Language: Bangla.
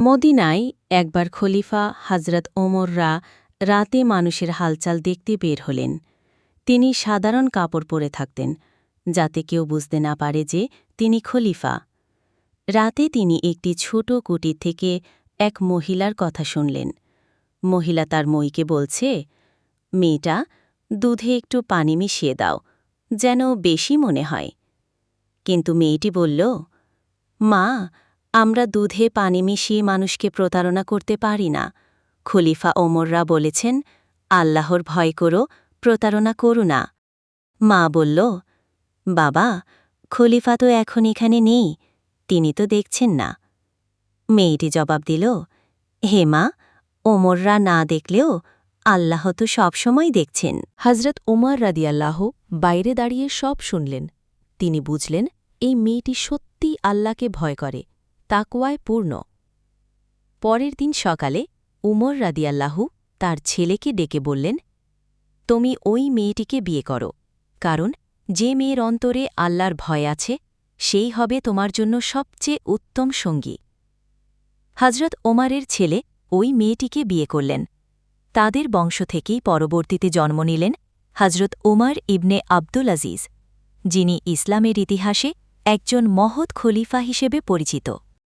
মদিনায় একবার খলিফা হজরত ওমররা রাতে মানুষের হালচাল দেখতে বের হলেন। তিনি সাধারণ কাপড় পরে থাকতেন, যাতে কেউ বুঝতে না পারে যে তিনি খলিফা। রাতে তিনি একটি ছোট কুটির থেকে এক মহিলার কথা শুনলেন। মহিলা তার মইকে বলছে, মেয়েটা, দুধে একটু পানি মিশিয়ে দাও, যেন বেশি মনে হয়। কিন্তু মেয়েটি বলল, মা আমরা দুধে পানি মিশিয়ে মানুষকে প্রতারণা করতে পারি না। খলিফা ওমররা বলেছেন, আল্লাহর ভয় করো, প্রতারণা করু না। মা বলল, বাবা, খলিফা তো এখন এখানে নেই, তিনি তো দেখছেন না। মেয়েটি জবাব দিল, হে মা, ওমররা না দেখলেও আল্লাহ তো সবসময় দেখছেন। হজরত উমর রাদিয়াল্লাহ বাইরে দাঁড়িয়ে সব শুনলেন। তিনি বুঝলেন, এই মেয়েটি সত্যি আল্লাহকে ভয় করে। তাকওয়ায় পূর্ণ। পরের দিন সকালে উমর রাদিয়াল্লাহু তার ছেলেকে ডেকে বললেন, তুমি ওই মেয়েটিকে বিয়ে করো, কারণ যে মেয়ের অন্তরে আল্লাহর ভয় আছে, সেই হবে তোমার জন্য সবচেয়ে উত্তম সঙ্গী। হজরত ওমারের ছেলে ওই মেয়েটিকে বিয়ে করলেন। তাদের বংশ থেকেই পরবর্তীতে জন্ম নিলেন হজরত ওমর ইবনে আব্দুল আজিজ, যিনি ইসলামের ইতিহাসে একজন মহৎ খলিফা হিসেবে পরিচিত।